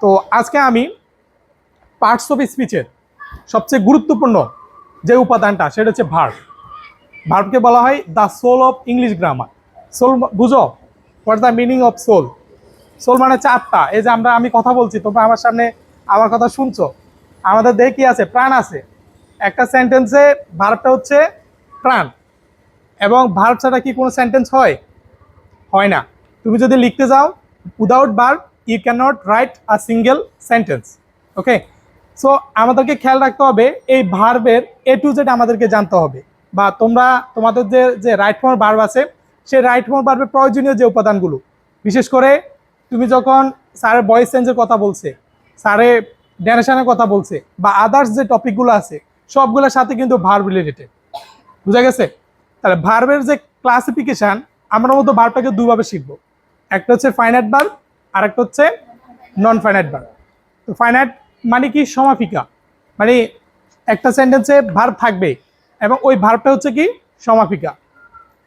তো আজকে আমি পার্টস অফ স্পিচের সবচেয়ে গুরুত্বপূর্ণ যে উপাদানটা, সেটা হচ্ছে ভার্ব ভার্বকে বলা হয় the soul of English grammar soul বুঝো? What the meaning of soul soul মানে চারটা এই যে আমরা, আমি কথা বলছি, তোমরা আমার সামনে আমার কথা শুনছো। আমাদের দেহে কি আছে? প্রাণ আছে। একটা সেন্টেন্সে ভার্বটা হচ্ছে প্রাণ। এবং ভার্ব ছাড়া কি কোনো সেন্টেন্স হয়? হয় না। তুমি যদি লিখতে যাও without verb you can not write a single sentence okay so আমাদেরকে খেয়াল রাখতে হবে, এই ভার্বের এ টু জেড আমাদেরকে জানতে হবে। বা তোমরা, তোমাদের যে যে রাইট ফর্ম ভার্ব আছে, সেই রাইট ফর্ম ভার্বের প্রয়োজনীয় যে উপাদানগুলো, বিশেষ করে তুমি যখন স্যারের ভয়েস চেঞ্জের কথা বলছে স্যারে ড্যানেশনের কথা বলছে, বা আদার্স যে টপিকগুলো আছে, সবগুলোর সাথে কিন্তু ভার্ব রিলেটেড বুঝা গেছে? তাহলে ভার্বের যে ক্লাসিফিকেশন আমরা মতো ভার্বটাকে দুভাবে শিখব। একটা হচ্ছে ফাইনাইট ভার্ব আর একটা হচ্ছে নন ফাইনাইট ভার্ব তো ফাইনাইট মানে কি? সমাপিকা। মানে একটা সেন্টেন্সে ভার্ব থাকবে এবং ওই ভার্বটা হচ্ছে কি? সমাপিকা।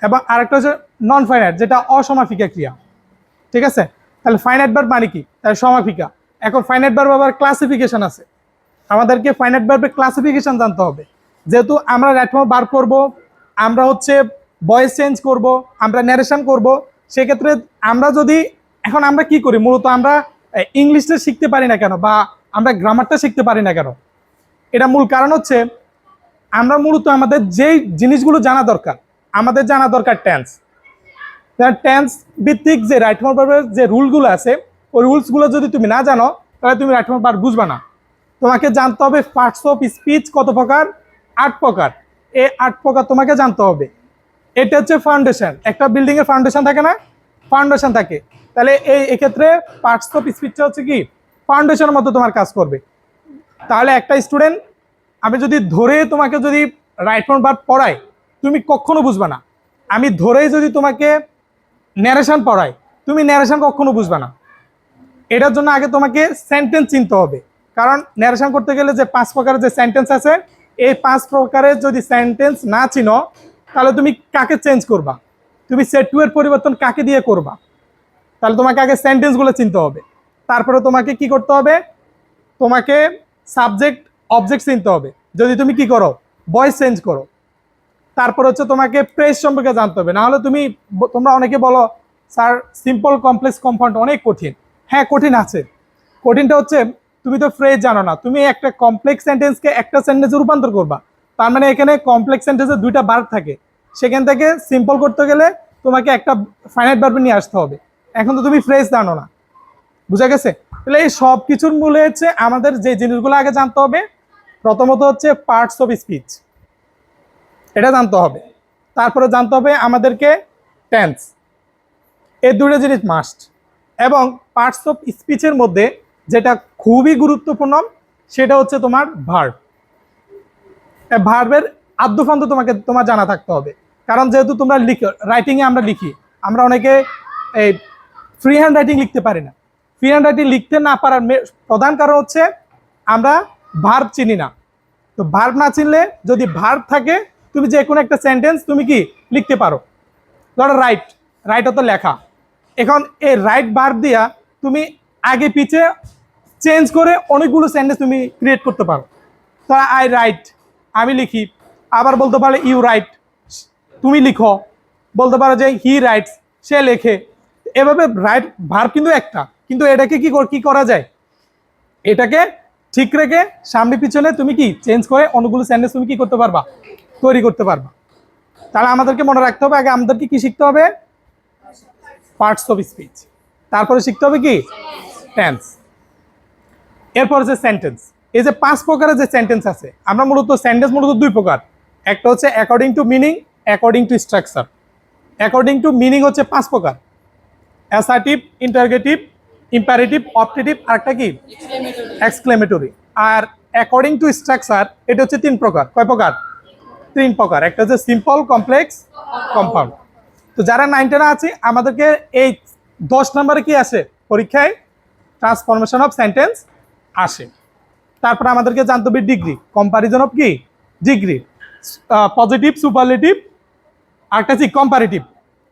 এবং আরেকটা হচ্ছে নন ফাইনাইট যেটা অসমাপিকা ক্রিয়া। ঠিক আছে? তাহলে ফাইনাইট ভার্ব মানে কি? তাহলে সমাপিকা। এখন ফাইনাইট ভার্ব আবার ক্লাসিফিকেশন আছে। আমাদেরকে ফাইনাইট ভার্বের ক্লাসিফিকেশন জানতে হবে। যেহেতু আমরা রাইটমো বার করব, আমরা হচ্ছে ভয়েস চেঞ্জ করব, আমরা ন্যারেশন করব, সেক্ষেত্রে আমরা যদি এখন আমরা কি করি? মূলত আমরা ইংলিশটা শিখতে পারি না কেন? বা আমরা গ্রামারটা শিখতে পারি না কেন? এটা মূল কারণ হচ্ছে, আমরা মূলত আমাদের যেই জিনিসগুলো জানা দরকার, আমাদের জানা দরকার টেন্স টেন্স ভিত্তিক যে রাইটমোর ভার্বের যে রুলগুলো আছে, ওই রুলসগুলো যদি তুমি না জানো, তাহলে তুমি রাইটমোর ভার্ব বুঝবে না। তোমাকে জানতে হবে পার্টস অফ স্পিচ কত প্রকার? আট প্রকার। এই আট প্রকার তোমাকে জানতে হবে। এটা হচ্ছে ফাউন্ডেশন একটা বিল্ডিংয়ের ফাউন্ডেশন থাকে না? ফাউন্ডেশন থাকে। তাহলে এই এক্ষেত্রে পার্টস অফ স্পিচটা হচ্ছে কি ফাউন্ডেশনের মতো তোমার কাজ করবে। তাহলে একটা স্টুডেন্ট আমি যদি ধরে তোমাকে যদি রাইট ফ্রন্ট ভার্ব পড়াই তুমি কখনো বুঝবে না। আমি ধরেই যদি তোমাকে ন্যারেশন পড়াই তুমি ন্যারেশন কখনো বুঝবে না। এটার জন্য আগে তোমাকে সেন্টেন্স চিনতে হবে। কারণ ন্যারেশন করতে গেলে যে পাঁচ প্রকারের যে সেন্টেন্স আছে, এই পাঁচ প্রকারের যদি সেন্টেন্স না চিনো, তাহলে তুমি কাকে চেঞ্জ করবা? তুমি সেট টু এর পরিবর্তন কাকে দিয়ে করবা? তাহলে তোমাকে আগে সেন্টেন্সগুলো চিনতে হবে। তারপরে তোমাকে কি করতে হবে? তোমাকে সাবজেক্ট অবজেক্ট চিনতে হবে। যদি তুমি কি করো? ভয়েস চেঞ্জ করো। তারপর হচ্ছে তোমাকে প্রেস সম্পর্কে জানতে হবে। নাহলে তুমি তোমরা অনেকে বলো, স্যার সিম্পল কমপ্লেক্স কম্পাউন্ড অনেক কঠিন। হ্যাঁ কঠিন আছে। কঠিনটা হচ্ছে, তুমি তো ফ্রেজ জানো না। তুমি একটা কমপ্লেক্স সেন্টেন্সকে একটা সেন্টেন্সে রূপান্তর করবা। তার মানে এখানে কমপ্লেক্স সেন্টেন্সে দুইটা বার্ব থাকে। সেখান থেকে সিম্পল করতে গেলে তোমাকে একটা ফাইনাইট বার্বে নিয়ে আসতে হবে। এখন তো তুমি ফ্রেশ জানো না। বুঝা গেছে? তাহলে এই সব কিছুর মূলে হচ্ছে আমাদের যে জিনিসগুলো আগে জানতে হবে, প্রথমত হচ্ছে পার্টস অফ স্পিচ এটা জানতে হবে। তারপরে জানতে হবে আমাদেরকে টেন্স এই দুটো জিনিস মাস্ট এবং পার্টস অফ স্পিচের মধ্যে যেটা খুবই গুরুত্বপূর্ণ, সেটা হচ্ছে তোমার ভার্ব ভার্বের আদ্যফান্ত তোমাকে, তোমার জানা থাকতে হবে। কারণ যেহেতু তোমরা লিখো রাইটিংয়ে আমরা লিখি, আমরা অনেকে এই ফ্রি হ্যান্ড রাইটিং লিখতে পারি না। ফ্রি হ্যান্ড রাইটিং লিখতে না পারার প্রধান কারণ হচ্ছে আমরা ভার্ব চিনি না। তো ভার্ব না চিনলে যদি ভার্ব থাকে, তুমি যে কোনো একটা সেন্টেন্স তুমি কি লিখতে পারো। ধরো রাইট রাইট হতো লেখা। এখন এই রাইট ভার্ব দিয়া তুমি আগে পিছে চেঞ্জ করে অনেকগুলো সেন্টেন্স তুমি ক্রিয়েট করতে পারো। ধরো আই রাইট আমি লিখি, আবার বলতে পারো ইউ রাইট তুমি লিখো। বলতে পারো যে হি রাইটস সে লেখে। এভাবে রাইট ভার্ব কিন্তু একটা। কিন্তু এটাকে কি কি করা যায়? এটাকে ঠিক রেখে সামনে পিছনে তুমি কি চেঞ্জ করে অনেকগুলো সেন্টেন্স তুমি কি করতে পারবা? তৈরি করতে পারবা। তাহলে আমাদেরকে মনে রাখতে হবে, আগে আমাদেরকে কি শিখতে হবে? পার্টস অফ স্পিচ তারপরে শিখতে হবে কি? টেন্স এরপর হচ্ছে সেন্টেন্স এই যে পাঁচ প্রকারের যে সেন্টেন্স আছে, আমরা মূলত সেন্টেন্স মূলত দুই প্রকার। একটা হচ্ছে according to meaning according to structure according to meaning হচ্ছে পাঁচ প্রকার। অ্যাসার্টিভ, ইন্টারগেটিভ, ইম্পারেটিভ, অপটেটিভ আর একটা কি? এক্সক্লেমেটরি আর অ্যাকর্ডিং টু স্ট্রাকচার এটা হচ্ছে তিন প্রকার। কয় প্রকার? তিন প্রকার। একটা হচ্ছে সিম্পল কমপ্লেক্স কম্পাউন্ড তো যারা নাইন টেনে আছে, আমাদেরকে এই দশ নম্বরে কি আসে? পরীক্ষায় ট্রান্সফরমেশন অফ সেন্টেন্স আসে। তারপরে আমাদেরকে জানতে হবে ডিগ্রি কম্পারিজন অফ কি? ডিগ্রি পজিটিভ সুপারলেটিভ আরেকটা কি কম্পারেটিভ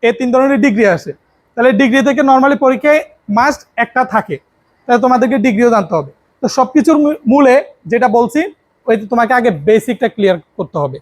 এই তিন ধরনের ডিগ্রি আসে। তাহলে ডিগ্রি থেকে নর্মালি পরীক্ষায় মাস্ট একটা থাকে। তাহলে তোমাদেরকে ডিগ্রিও জানতে হবে। তো সব কিছুর মূলে যেটা বলছি, ওই তোমাকে আগে বেসিকটা ক্লিয়ার করতে হবে।